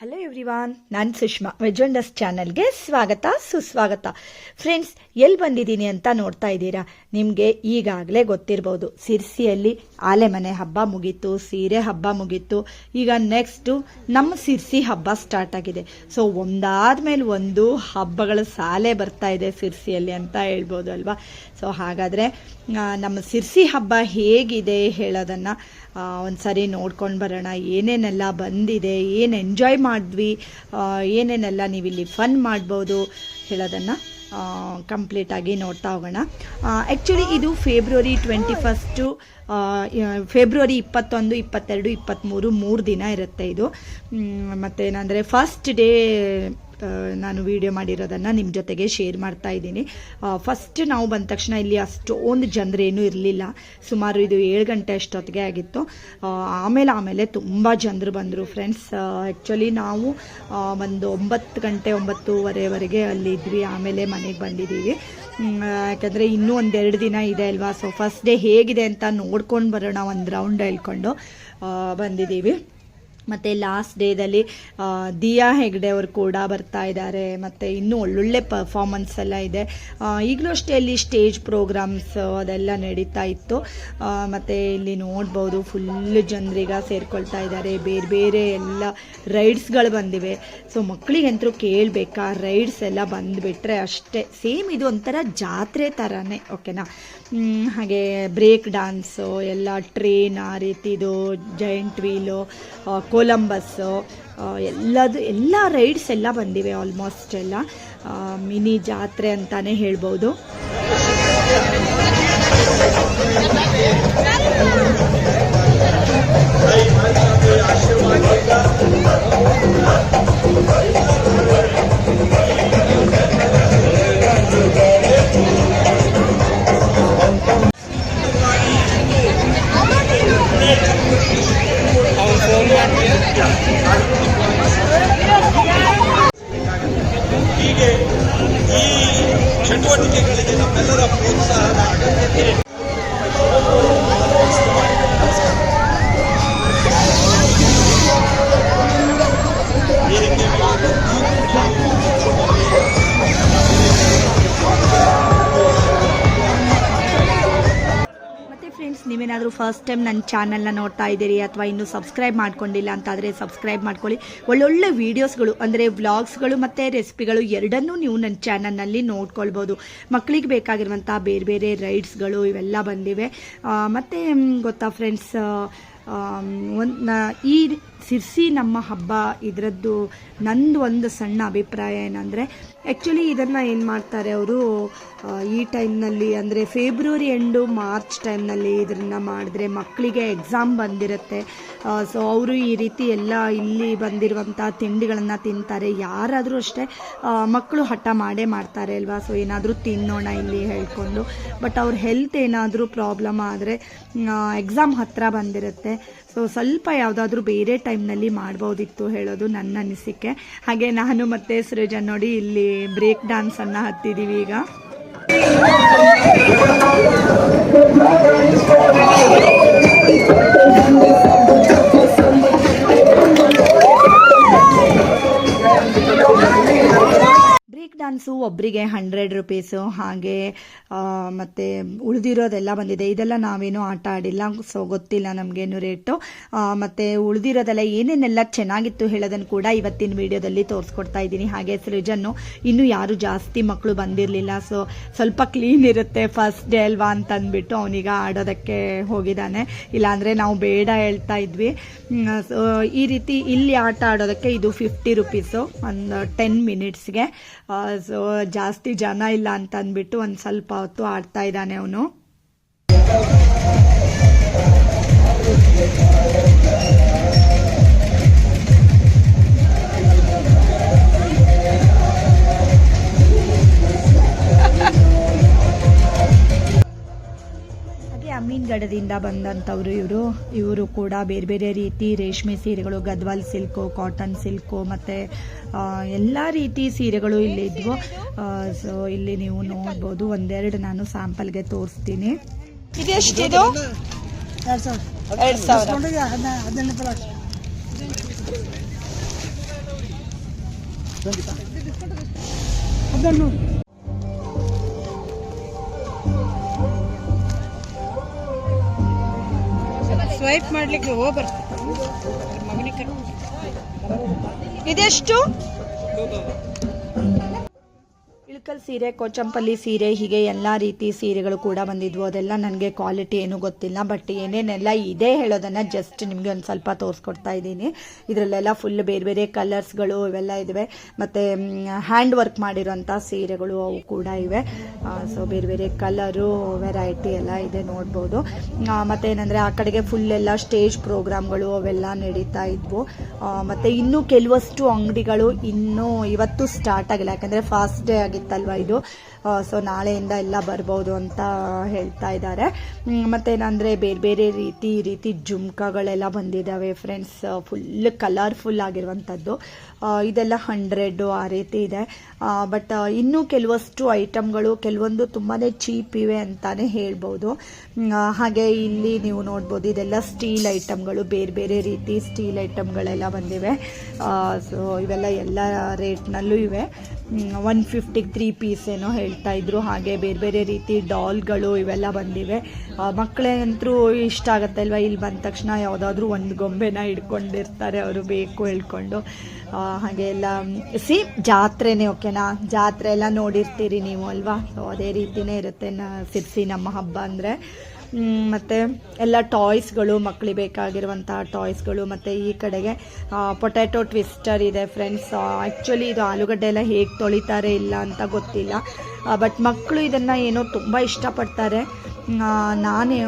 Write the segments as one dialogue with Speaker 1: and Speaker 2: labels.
Speaker 1: Hello everyone ನಾನು ಸುಷ್ಮಾ ವೆಜೊಂಡಸ್ ಚಾನಲ್ಗೆ ಸ್ವಾಗತ, ಸುಸ್ವಾಗತ. ಫ್ರೆಂಡ್ಸ್ ಎಲ್ಲಿ ಬಂದಿದ್ದೀನಿ ಅಂತ ನೋಡ್ತಾ ಇದ್ದೀರಾ? ನಿಮಗೆ ಈಗಾಗಲೇ ಗೊತ್ತಿರ್ಬೋದು, ಸಿರ್ಸಿಯಲ್ಲಿ ಆಲೆಮನೆ ಹಬ್ಬ ಮುಗೀತು, ಸೀರೆ ಹಬ್ಬ ಮುಗೀತು. ಈಗ ನೆಕ್ಸ್ಟು ನಮ್ಮ ಸಿರ್ಸಿ ಹಬ್ಬ ಸ್ಟಾರ್ಟ್ ಆಗಿದೆ. ಸೊ ಒಂದಾದ ಮೇಲೆ ಒಂದು ಹಬ್ಬಗಳ ಸಾಲೆ ಬರ್ತಾ ಇದೆ ಸಿರ್ಸಿಯಲ್ಲಿ ಅಂತ ಹೇಳ್ಬೋದು ಅಲ್ವಾ? ಸೊ ಹಾಗಾದರೆ ನಮ್ಮ ಸಿರ್ಸಿ ಹಬ್ಬ ಹೇಗಿದೆ ಹೇಳೋದನ್ನು ಒಂದು ಸರಿ ನೋಡ್ಕೊಂಡು ಬರೋಣ. ಏನೇನೆಲ್ಲ ಬಂದಿದೆ, ಏನು ಎಂಜಾಯ್ ಮಾಡಿದ್ವಿ. ಏನೇನೆಲ್ಲ ನೀವು ಇಲ್ಲಿ ಫನ್ ಮಾಡ್ಬೋದು ಹೇಳೋದನ್ನು ಕಂಪ್ಲೀಟಾಗಿ ನೋಡ್ತಾ ಹೋಗೋಣ. ಆ್ಯಕ್ಚುಲಿ ಇದು ಫೆಬ್ರವರಿ ಟ್ವೆಂಟಿ ಫಸ್ಟು ಫೆಬ್ರವರಿ ಇಪ್ಪತ್ತೊಂದು, ಇಪ್ಪತ್ತೆರಡು ಇಪ್ಪತ್ತ್ಮೂರು ಮೂರು ದಿನ ಇರುತ್ತೆ ಇದು. ಮತ್ತೇನಂದರೆ ಫಸ್ಟ್ ಡೇ ನಾನು ವಿಡಿಯೋ ಮಾಡಿರೋದನ್ನು ನಿಮ್ಮ ಜೊತೆಗೆ ಶೇರ್ ಮಾಡ್ತಾ ಇದ್ದೀನಿ. ಫಸ್ಟ್ ನಾವು ಬಂದ ತಕ್ಷಣ ಇಲ್ಲಿ ಅಷ್ಟೊಂದು ಜನರೇನೂ ಇರಲಿಲ್ಲ. ಸುಮಾರು ಇದು ಏಳು ಗಂಟೆ ಅಷ್ಟೊತ್ತಿಗೆ ಆಗಿತ್ತು. ಆಮೇಲೆ ಆಮೇಲೆ ತುಂಬ ಜನರು ಬಂದರು. ಫ್ರೆಂಡ್ಸ್ ಆ್ಯಕ್ಚುಲಿ ನಾವು ಒಂದು ಒಂಬತ್ತು ಗಂಟೆ, ಒಂಬತ್ತೂವರೆವರೆಗೆ ಅಲ್ಲಿ ಇದ್ವಿ. ಆಮೇಲೆ ಮನೆಗೆ ಬಂದಿದ್ದೀವಿ. ಯಾಕಂದರೆ ಇನ್ನೂ ಒಂದೆರಡು ದಿನ ಇದೆ ಅಲ್ವಾ? ಸೊ ಫಸ್ಟ್ ಡೇ ಹೇಗಿದೆ ಅಂತ ನೋಡ್ಕೊಂಡು ಬರೋಣ ಒಂದು ರೌಂಡ್ ಹೇಳ್ಕೊಂಡು ಬಂದಿದ್ದೀವಿ. ಮತ್ತು ಲಾಸ್ಟ್ ಡೇದಲ್ಲಿ ದಿಯಾ ಹೆಗ್ಡೆ ಅವರು ಕೂಡ ಬರ್ತಾ ಇದ್ದಾರೆ. ಮತ್ತು ಇನ್ನೂ ಒಳ್ಳೊಳ್ಳೆ ಪರ್ಫಾರ್ಮೆನ್ಸ್ ಎಲ್ಲ ಇದೆ. ಈಗಲೂ ಅಷ್ಟೇ ಅಲ್ಲಿ ಸ್ಟೇಜ್ ಪ್ರೋಗ್ರಾಮ್ಸ್ ಅದೆಲ್ಲ ನಡೀತಾ ಇತ್ತು. ಮತ್ತು ಇಲ್ಲಿ ನೋಡ್ಬೋದು ಫುಲ್ ಜನರೀಗ ಸೇರ್ಕೊಳ್ತಾ ಇದ್ದಾರೆ. ಬೇರೆ ಬೇರೆ ಎಲ್ಲ ರೈಡ್ಸ್ಗಳು ಬಂದಿವೆ. ಸೊ ಮಕ್ಕಳಿಗಂತರೂ ಕೇಳಬೇಕಾ? ರೈಡ್ಸ್ ಎಲ್ಲ ಬಂದುಬಿಟ್ರೆ ಅಷ್ಟೇ. ಸೇಮ್ ಇದು ಒಂಥರ ಜಾತ್ರೆ ಥರನೇ ಓಕೆನಾ ಹಾಗೆ ಬ್ರೇಕ್ ಡ್ಯಾನ್ಸು ಎಲ್ಲ ಟ್ರೈನ್ ಆ ರೀತಿದು ಜೈಂಟ್ ವೀಲು ಕೊಲಂಬಸ್ಸು ಎಲ್ಲದು ಎಲ್ಲ ರೈಡ್ಸ್ ಎಲ್ಲ ಬಂದಿವೆ ಆಲ್ಮೋಸ್ಟ್ ಎಲ್ಲ. ಮಿನಿ ಜಾತ್ರೆ ಅಂತಾನೆ ಹೇಳ್ಬೋದು. ಫಸ್ಟ್ ಟೈಮ್ ನನ್ನ ಚಾನಲ್ನ ನೋಡ್ತಾ ಇದ್ದೀರಿ ಅಥವಾ ಇನ್ನೂ ಸಬ್ಸ್ಕ್ರೈಬ್ ಮಾಡ್ಕೊಂಡಿಲ್ಲ ಅಂತಾದರೆ ಸಬ್ಸ್ಕ್ರೈಬ್ ಮಾಡ್ಕೊಳ್ಳಿ. ಒಳ್ಳೊಳ್ಳೆ ವೀಡಿಯೋಸ್ಗಳು ಅಂದರೆ ವ್ಲಾಗ್ಸ್ಗಳು ಮತ್ತು ರೆಸಿಪಿಗಳು ಎರಡನ್ನೂ ನೀವು ನನ್ನ ಚಾನಲ್ನಲ್ಲಿ ನೋಡ್ಕೊಳ್ಬೋದು. ಮಕ್ಕಳಿಗೆ ಬೇಕಾಗಿರುವಂಥ ಬೇರೆ ಬೇರೆ ರೈಡ್ಸ್ಗಳು ಇವೆಲ್ಲ ಬಂದಿವೆ. ಮತ್ತು ಗೊತ್ತಾ ಫ್ರೆಂಡ್ಸ್ ಒಂದು ಈ ಸಿರ್ಸಿ ನಮ್ಮ ಹಬ್ಬ ಇದರದ್ದು ನಂದು ಒಂದು ಸಣ್ಣ ಅಭಿಪ್ರಾಯ ಏನಂದರೆ ಆ್ಯಕ್ಚುಲಿ ಇದನ್ನು ಏನು ಮಾಡ್ತಾರೆ ಅವರು ಈ ಟೈಮ್ನಲ್ಲಿ ಅಂದರೆ ಫೆಬ್ರವರಿ ಎಂಡು ಮಾರ್ಚ್ ಟೈಮ್ನಲ್ಲಿ ಇದನ್ನು ಮಾಡಿದ್ರೆ ಮಕ್ಕಳಿಗೆ ಎಕ್ಸಾಮ್ ಬಂದಿರುತ್ತೆ. ಸೊ ಅವರು ಈ ರೀತಿ ಎಲ್ಲ ಇಲ್ಲಿ ಬಂದಿರುವಂಥ ತಿಂಡಿಗಳನ್ನು ತಿಂತಾರೆ. ಯಾರಾದರೂ ಅಷ್ಟೇ ಮಕ್ಕಳು ಹಠ ಮಾಡೇ ಮಾಡ್ತಾರೆ ಅಲ್ವಾ? ಸೊ ಏನಾದರೂ ತಿನ್ನೋಣ ಇಲ್ಲಿ ಹೇಳ್ಕೊಂಡು. ಬಟ್ ಅವ್ರ ಹೆಲ್ತ್ ಏನಾದರೂ ಪ್ರಾಬ್ಲಮ್ ಆದರೆ ಎಕ್ಸಾಮ್ ಹತ್ತಿರ ಬಂದಿರುತ್ತೆ. ಸೊ ಸ್ವಲ್ಪ ಯಾವುದಾದ್ರೂ ಬೇರೆ ಟೈಮ್ನಲ್ಲಿ ಮಾಡ್ಬೋದಿತ್ತು ಹೇಳೋದು ನನ್ನ ಅನಿಸಿಕೆ. ಹಾಗೆ ನಾನು ಮತ್ತೆ ಸೃಜನ್ ನೋಡಿ ಇಲ್ಲಿ ಬ್ರೇಕ್ ಡಾನ್ಸ್ ಅನ್ನ ಹತ್ತಿದೀವಿ ಈಗ. ಡ್ಯಾನ್ಸು ಒಬ್ಬರಿಗೆ ಹಂಡ್ರೆಡ್ ರುಪೀಸು ಹಾಗೆ ಮತ್ತು ಉಳಿದಿರೋದೆಲ್ಲ ಬಂದಿದೆ. ಇದೆಲ್ಲ ನಾವೇನು ಆಟ ಆಡಿಲ್ಲ. ಸೊ ಗೊತ್ತಿಲ್ಲ ನಮಗೇನು ರೇಟು ಮತ್ತು ಮತ್ತೆ ಉಳಿದಿರೋದೆಲ್ಲ ಏನೇನೆಲ್ಲ ಚೆನ್ನಾಗಿತ್ತು ಹೇಳೋದನ್ನು ಕೂಡ ಇವತ್ತಿನ ವಿಡಿಯೋದಲ್ಲಿ ತೋರಿಸ್ಕೊಡ್ತಾ ಇದ್ದೀನಿ. ಹಾಗೆ ಸೃಜನ್ನು ಇನ್ನೂ ಯಾರು ಜಾಸ್ತಿ ಮಕ್ಕಳು ಬಂದಿರಲಿಲ್ಲ. ಸೊ ಸ್ವಲ್ಪ ಕ್ಲೀನ್ ಇರುತ್ತೆ. ಫಸ್ಟ್ ಡೇ ಅಲ್ವಾ ಅಂತ ಅಂದ್ಬಿಟ್ಟು ಅವನೀಗ ಆಡೋದಕ್ಕೆ ಹೋಗಿದ್ದಾನೆ. ಇಲ್ಲಾಂದರೆ ನಾವು ಬೇಡ ಹೇಳ್ತಾ ಇದ್ವಿ. ಸೊ ಈ ರೀತಿ ಇಲ್ಲಿ ಆಟ ಆಡೋದಕ್ಕೆ ಇದು ಫಿಫ್ಟಿ ರುಪೀಸು ಒಂದು ಟೆನ್ ಮಿನಿಟ್ಸ್ಗೆ ಸೊ ಜಾಸ್ತಿ ಜನ ಇಲ್ಲ ಅಂತ ಅಂದ್ಬಿಟ್ಟು ಒಂದು ಸ್ವಲ್ಪ ಹೊತ್ತು ಆಡ್ತಾ ಇದ್ದಾನೆ ಅವನು. ಅಮೀನ್ಗಡದಿಂದ ಬಂದಂಥವ್ರು ಇವರು. ಇವರು ಕೂಡ ಬೇರೆ ಬೇರೆ ರೀತಿ ರೇಷ್ಮೆ ಸೀರೆಗಳು ಗದ್ವಾಲ್ ಸಿಲ್ಕು ಕಾಟನ್ ಸಿಲ್ಕು ಮತ್ತು ಎಲ್ಲ ರೀತಿ ಸೀರೆಗಳು ಇಲ್ಲಿದ್ವು ಸೊ ಇಲ್ಲಿ ನೀವು ನೋಡ್ಬೋದು. ಒಂದೆರಡು ನಾನು ಸ್ಯಾಂಪಲ್ಗೆ ತೋರಿಸ್ತೀನಿ. ಇದೆಷ್ಟಿದು ಎರಡು ಸಾವಿರ.
Speaker 2: ಹದಿನೈದು ಸ್ವೈಪ್ ಮಾಡ್ಲಿಕ್ಕೆ ಹೋಗಿ ಬರ್ತದೆ ಮಗನಿಗೆ
Speaker 1: ಇದೆಷ್ಟು? ಇಳ್ಕಲ್ ಸೀರೆ ಕೋಚಂಪಲ್ಲಿ ಸೀರೆ, ಹೀಗೆ ಎಲ್ಲ ರೀತಿ ಸೀರೆಗಳು ಕೂಡ ಬಂದಿದ್ವು. ಅದೆಲ್ಲ ನನಗೆ ಕ್ವಾಲಿಟಿ ಏನೂ ಗೊತ್ತಿಲ್ಲ. ಬಟ್ ಏನೇನೆಲ್ಲ ಇದೆ ಹೇಳೋದನ್ನು ಜಸ್ಟ್ ನಿಮಗೆ ಒಂದು ಸ್ವಲ್ಪ ತೋರಿಸ್ಕೊಡ್ತಾ ಇದ್ದೀನಿ. ಇದರಲ್ಲೆಲ್ಲ ಫುಲ್ ಬೇರೆ ಬೇರೆ ಕಲರ್ಸ್ಗಳು ಇವೆಲ್ಲ ಇದ್ದಾವೆ ಮತ್ತು ಹ್ಯಾಂಡ್ ವರ್ಕ್ ಮಾಡಿರೋಂಥ ಸೀರೆಗಳು ಅವು ಕೂಡ ಇವೆ. ಸೊ ಬೇರೆ ಬೇರೆ ಕಲರು ವೆರೈಟಿ ಎಲ್ಲ ಇದೆ ನೋಡ್ಬೋದು. ಮತ್ತು ಏನಂದರೆ ಆ ಕಡೆಗೆ ಫುಲ್ ಎಲ್ಲ ಸ್ಟೇಜ್ ಪ್ರೋಗ್ರಾಮ್ಗಳು ಅವೆಲ್ಲ ನಡೀತಾ ಇದ್ವು. ಮತ್ತು ಇನ್ನೂ ಕೆಲವಷ್ಟು ಅಂಗಡಿಗಳು ಇನ್ನೂ ಇವತ್ತು ಸ್ಟಾರ್ಟ್ ಆಗಿಲ್ಲ. ಯಾಕಂದರೆ ಫಾಸ್ಟ್ ಡೇ ಆಗಿತ್ತಲ್ವ ಇದು? ಸೊ ನಾಳೆಯಿಂದ ಎಲ್ಲ ಬರ್ಬೋದು ಅಂತ ಹೇಳ್ತಾ ಇದ್ದಾರೆ. ಮತ್ತೇನಂದರೆ ಬೇರೆ ಬೇರೆ ರೀತಿ ರೀತಿ ಜುಮ್ಕಗಳೆಲ್ಲ ಬಂದಿದ್ದಾವೆ ಫ್ರೆಂಡ್ಸ್ ಫುಲ್ ಕಲರ್ಫುಲ್ ಆಗಿರುವಂಥದ್ದು ಇದೆಲ್ಲ ಹಂಡ್ರೆಡು ಆ ರೀತಿ ಇದೆ. ಬಟ್ ಇನ್ನೂ ಕೆಲವಷ್ಟು ಐಟಮ್ಗಳು ಕೆಲವೊಂದು ತುಂಬಾ ಚೀಪ್ ಇವೆ ಅಂತಾನೆ ಹೇಳ್ಬೋದು. ಹಾಗೆ ಇಲ್ಲಿ ನೀವು ನೋಡ್ಬೋದು ಇದೆಲ್ಲ ಸ್ಟೀಲ್ ಐಟಮ್ಗಳು ಬೇರೆ ಬೇರೆ ರೀತಿ ಸ್ಟೀಲ್ ಐಟಮ್ಗಳೆಲ್ಲ ಬಂದಿವೆ. ಸೊ ಇವೆಲ್ಲ ಎಲ್ಲ ರೇಟ್ನಲ್ಲೂ ಇವೆ. ಒನ್ ಫಿಫ್ಟಿಗೆ ತ್ರೀ ಪೀಸ್ ಏನೋ ಹೇಳ್ತಾ ಇದ್ರು. ಹಾಗೆ ಬೇರೆ ಬೇರೆ ರೀತಿ ಡಾಲ್ಗಳು ಇವೆಲ್ಲ ಬಂದಿವೆ. ಮಕ್ಕಳಂತರೂ ಇಷ್ಟ ಆಗುತ್ತೆ ಅಲ್ವಾ ಇಲ್ಲಿ ಬಂದ ತಕ್ಷಣ ಯಾವುದಾದ್ರೂ ಒಂದು ಗೊಂಬೆನ ಇಟ್ಕೊಂಡಿರ್ತಾರೆ ಅವರು ಬೇಕು ಹೇಳ್ಕೊಂಡು. ಹಾಗೆ ಎಲ್ಲ ಸಿ ಜಾತ್ರೆನೇ ಓಕೆನಾ ಜಾತ್ರೆ ಎಲ್ಲ ನೋಡಿರ್ತೀರಿ ನೀವು ಅಲ್ವಾ? ಸೊ ಅದೇ ರೀತಿನೇ ಇರುತ್ತೆ ನ, ಸಿರ್ಸಿ ನಮ್ಮ ಹಬ್ಬ ಅಂದರೆ. ಮತ್ತು ಎಲ್ಲ ಟಾಯ್ಸ್ಗಳು ಮಕ್ಕಳಿಗೆ ಬೇಕಾಗಿರುವಂಥ ಟಾಯ್ಸ್ಗಳು ಮತ್ತು ಈ ಕಡೆಗೆ ಪೊಟ್ಯಾಟೊ ಟ್ವಿಸ್ಟರ್ ಇದೆ ಫ್ರೆಂಡ್ಸ್ ಆ್ಯಕ್ಚುಲಿ ಇದು ಆಲೂಗಡ್ಡೆ ಎಲ್ಲ ಹೇಗೆ ತೊಳಿತಾರೆ ಇಲ್ಲ ಅಂತ ಗೊತ್ತಿಲ್ಲ. ಬಟ್ ಮಕ್ಕಳು ಇದನ್ನು ಏನೋ ತುಂಬ ಇಷ್ಟಪಡ್ತಾರೆ. ನಾನೇ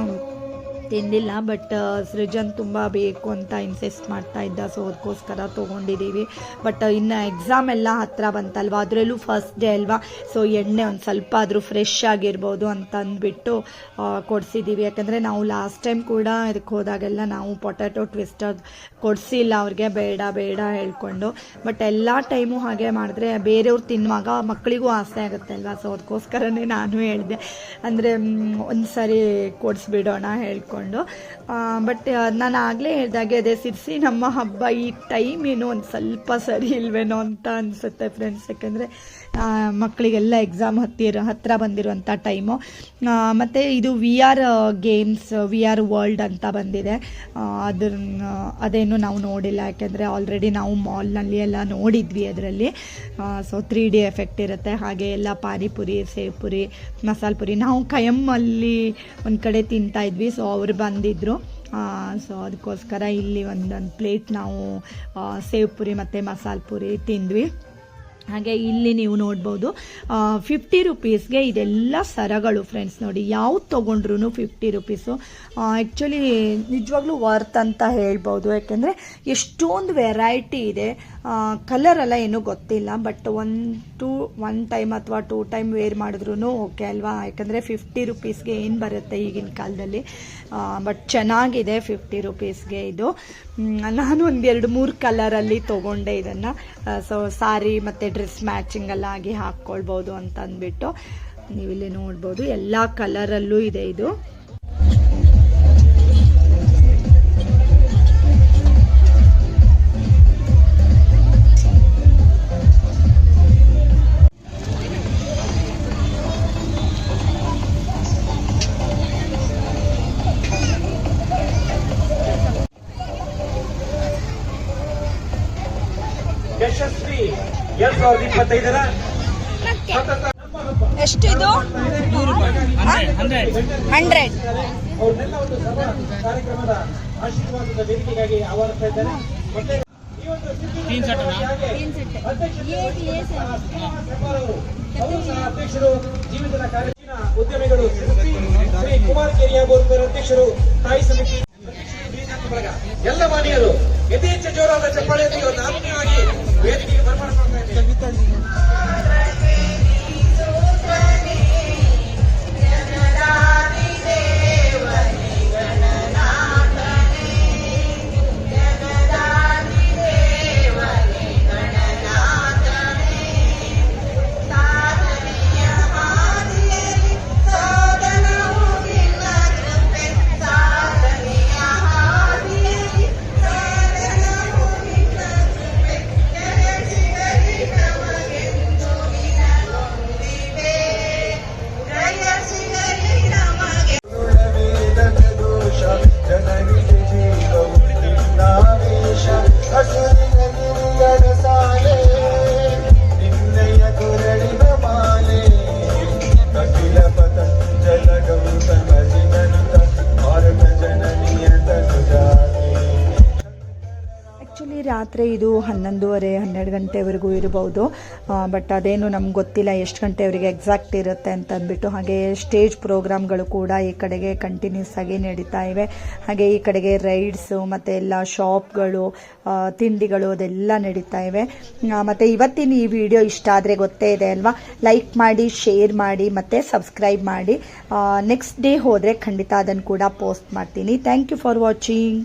Speaker 1: ತಿಂದಿಲ್ಲ ಬಟ್ ಸೃಜನ್ ತುಂಬ ಬೇಕು ಅಂತ ಇನ್ಸಿಸ್ಟ್ ಮಾಡ್ತಾ ಇದ್ದ ಸೊ ಅದಕ್ಕೋಸ್ಕರ ತೊಗೊಂಡಿದ್ದೀವಿ ಬಟ್ ಇನ್ನು ಎಕ್ಸಾಮ್ ಎಲ್ಲ ಹತ್ತಿರ ಬಂತಲ್ವ? ಅದರಲ್ಲೂ ಫಸ್ಟ್ ಡೇ ಅಲ್ವಾ? ಸೊ ಎಣ್ಣೆ ಒಂದು ಸ್ವಲ್ಪ ಆದರೂ ಫ್ರೆಶ್ ಆಗಿರ್ಬೋದು ಅಂತ ಅಂದ್ಬಿಟ್ಟು ಕೊಡಿಸಿದ್ದೀವಿ ಯಾಕಂದರೆ ನಾವು ಲಾಸ್ಟ್ ಟೈಮ್ ಕೂಡ ಇದಕ್ಕೆ ಹೋದಾಗೆಲ್ಲ ನಾವು ಪೊಟ್ಯಾಟೊ ಟ್ವಿಸ್ಟರ್ ಕೊಡಿಸಿಲ್ಲ ಅವ್ರಿಗೆ, ಬೇಡ ಬೇಡ ಹೇಳ್ಕೊಂಡು. ಬಟ್ ಎಲ್ಲ ಟೈಮು ಹಾಗೆ ಮಾಡಿದ್ರೆ ಬೇರೆಯವ್ರು ತಿನ್ನುವಾಗ ಮಕ್ಕಳಿಗೂ ಆಸೆ ಆಗುತ್ತೆ ಅಲ್ವಾ? ಸೊ ಅದಕ್ಕೋಸ್ಕರನೇ ನಾನು ಹೇಳಿದೆ. ಅಂದರೆ ಒಂದು ಸರಿ ಕೊಡಿಸ್ಬಿಡೋಣ ಹೇಳ್ಕೊಂಡು. ಬಟ್ ನಾನು ಆಗಲೇ ಹೇಳಿದಾಗೆ ಅದೇ ಸಿರಿಸಿ ನಮ್ಮ ಹಬ್ಬ ಈ ಟೈಮ್ ಏನೋ ಒಂದು ಸ್ವಲ್ಪ ಸರಿ ಇಲ್ವೇನೋ ಅಂತ ಅನಿಸುತ್ತೆ ಫ್ರೆಂಡ್ಸ್ ಯಾಕಂದರೆ ಮಕ್ಕಳಿಗೆಲ್ಲ ಎಕ್ಸಾಮ್ ಹತ್ತಿರ ಹತ್ತಿರ ಬಂದಿರುವಂಥ ಟೈಮು ಮತ್ತು ಇದು V R games V R world ಅಂತ ಬಂದಿದೆ. ಅದನ್ನ ಅದೇನು ನಾವು ನೋಡಿಲ್ಲ. ಯಾಕೆಂದರೆ ಆಲ್ರೆಡಿ ನಾವು ಮಾಲ್ನಲ್ಲಿ ಎಲ್ಲ ನೋಡಿದ್ವಿ ಅದರಲ್ಲಿ. ಸೊ ತ್ರೀ ಡಿ ಎಫೆಕ್ಟ್ ಇರುತ್ತೆ. ಹಾಗೆ ಎಲ್ಲ ಪಾನಿಪುರಿ ಸೇವ್ ಪುರಿ ಮಸಾಲೆ ಪುರಿ ನಾವು ಕಯಮ್ಮಲ್ಲಿ ಒಂದು ಕಡೆ ತಿಂತಾ ಇದ್ವಿ. ಸೊ ಅವ್ರು ಬಂದಿದ್ದರು ಸೊ ಅದಕ್ಕೋಸ್ಕರ ಇಲ್ಲಿ ಒಂದೊಂದು ಪ್ಲೇಟ್ ನಾವು ಸೇವ್ ಪುರಿ ಮತ್ತು ಮಸಾಲೆ ಪುರಿ ತಿಂದ್ವಿ. ಹಾಗೆ ಇಲ್ಲಿ ನೀವು ನೋಡ್ಬೋದು ಫಿಫ್ಟಿ ರುಪೀಸ್ಗೆ ಇದೆಲ್ಲ ಸರಗಳು ಫ್ರೆಂಡ್ಸ್ ನೋಡಿ. ಯಾವ್ದು ತೊಗೊಂಡ್ರು ಫಿಫ್ಟಿ ರುಪೀಸು ಆ್ಯಕ್ಚುಲಿ ನಿಜವಾಗ್ಲೂ ವರ್ತ್ ಅಂತ ಹೇಳ್ಬೋದು. ಯಾಕೆಂದರೆ ಎಷ್ಟೊಂದು ವೆರೈಟಿ ಇದೆ. ಕಲರೆಲ್ಲ ಏನೂ ಗೊತ್ತಿಲ್ಲ. But one two one time ಅಥವಾ ಟೂ ಟೈಮ್ ವೇರ್ ಮಾಡಿದ್ರು ಓಕೆ ಅಲ್ವಾ? ಯಾಕಂದರೆ ಫಿಫ್ಟಿ ರುಪೀಸ್ಗೆ ಏನು ಬರುತ್ತೆ ಈಗಿನ ಕಾಲದಲ್ಲಿ? ಬಟ್ ಚೆನ್ನಾಗಿದೆ ಫಿಫ್ಟಿ ರುಪೀಸ್ಗೆ ಇದು. ನಾನು ಒಂದೆರಡು ಮೂರು ಕಲರಲ್ಲಿ ತೊಗೊಂಡೆ ಇದನ್ನು. ಸೊ ಸಾರಿ ಮತ್ತು ಡ್ರೆಸ್ ಮ್ಯಾಚಿಂಗ್ ಎಲ್ಲ ಆಗಿ ಹಾಕ್ಕೊಳ್ಬೋದು ಅಂತ ಅಂದ್ಬಿಟ್ಟು ನೀವಿಲ್ಲಿ ನೋಡ್ಬೋದು. ಎಲ್ಲ ಕಲರಲ್ಲೂ ಇದೆ ಇದು.
Speaker 3: ಯಶಸ್ವಿ. ಎರಡ್ ಸಾವಿರದ ಇಪ್ಪತ್ತೈದರ
Speaker 1: ಎಷ್ಟು ಇದು ಹಂಡ್ರೆಡ್.
Speaker 3: ಅವ್ರನ್ನೆಲ್ಲ ಒಂದು ಸಭಾ ಕಾರ್ಯಕ್ರಮದ ಆಶೀರ್ವಾದದ ವೇದಿಕೆಗಾಗಿ ಆಹ್ವಾನಿಸ್ತಾ ಇದ್ದಾರೆ. ಮತ್ತೆ ಈ ಒಂದು ಸಿದ್ಧಿ ಹಾಗೆ ಅಧ್ಯಕ್ಷರು ಅವರು ಸಹ ಅಧ್ಯಕ್ಷರು ಜೀವಿತದ ಕಾರ್ಯಕ್ರಮ ಉದ್ಯಮಿಗಳು ಶ್ರೀ ಕುಮಾರ್ ಕೆರಿಯ ಬೋರ್ಕರ್ ಅಧ್ಯಕ್ಷರು ತಾಯಿ ಸಮಿತಿ ಬಳಗ. ಎಲ್ಲ ಮಾನೀಯರು ಯಥೇಚ್ಛ ಜೋರಾದ ಚಪ್ಪಾಳೆಯಲ್ಲಿ ಒಂದು ಆತ್ಮೀಯವಾಗಿ ವೇದಿಕೆಗೆ ಬರಮಾಡ್ಕೊಳ್ತಾ ಇದ್ದಾರೆ
Speaker 1: ರಾತ್ರಿ ಇದು ಹನ್ನೊಂದುವರೆ, ಹನ್ನೆರಡು ಗಂಟೆವರೆಗೂ ಇರಬಹುದು. ಬಟ್ ಅದೇನು ನಮ್ಗೆ ಗೊತ್ತಿಲ್ಲ ಎಷ್ಟು ಗಂಟೆವರೆಗೆ ಎಕ್ಸಾಕ್ಟ್ ಇರುತ್ತೆ ಅಂತ ಅಂದ್ಬಿಟ್ಟು, ಹಾಗೆ ಸ್ಟೇಜ್ ಪ್ರೋಗ್ರಾಮ್ಗಳು ಕೂಡ ಈ ಕಡೆಗೆ ಕಂಟಿನ್ಯೂಸ್ ಆಗಿ ನಡೀತಾ ಇವೆ. ಹಾಗೆ ಈ ಕಡೆಗೆ ರೈಡ್ಸು ಮತ್ತು ಎಲ್ಲ ಶಾಪ್ಗಳು ತಿಂಡಿಗಳು ಅದೆಲ್ಲ ನಡೀತಾ ಇವೆ. ಮತ್ತೆ ಇವತ್ತಿನ ಈ ವಿಡಿಯೋ ಇಷ್ಟ ಆದರೆ ಗೊತ್ತೇ ಇದೆ ಅಲ್ವಾ? ಲೈಕ್ ಮಾಡಿ ಶೇರ್ ಮಾಡಿ, ಮತ್ತು ಸಬ್ಸ್ಕ್ರೈಬ್ ಮಾಡಿ. ನೆಕ್ಸ್ಟ್ ಡೇ ಹೋದರೆ ಖಂಡಿತ ಅದನ್ನು ಕೂಡ ಪೋಸ್ಟ್ ಮಾಡ್ತೀನಿ. Thank you for watching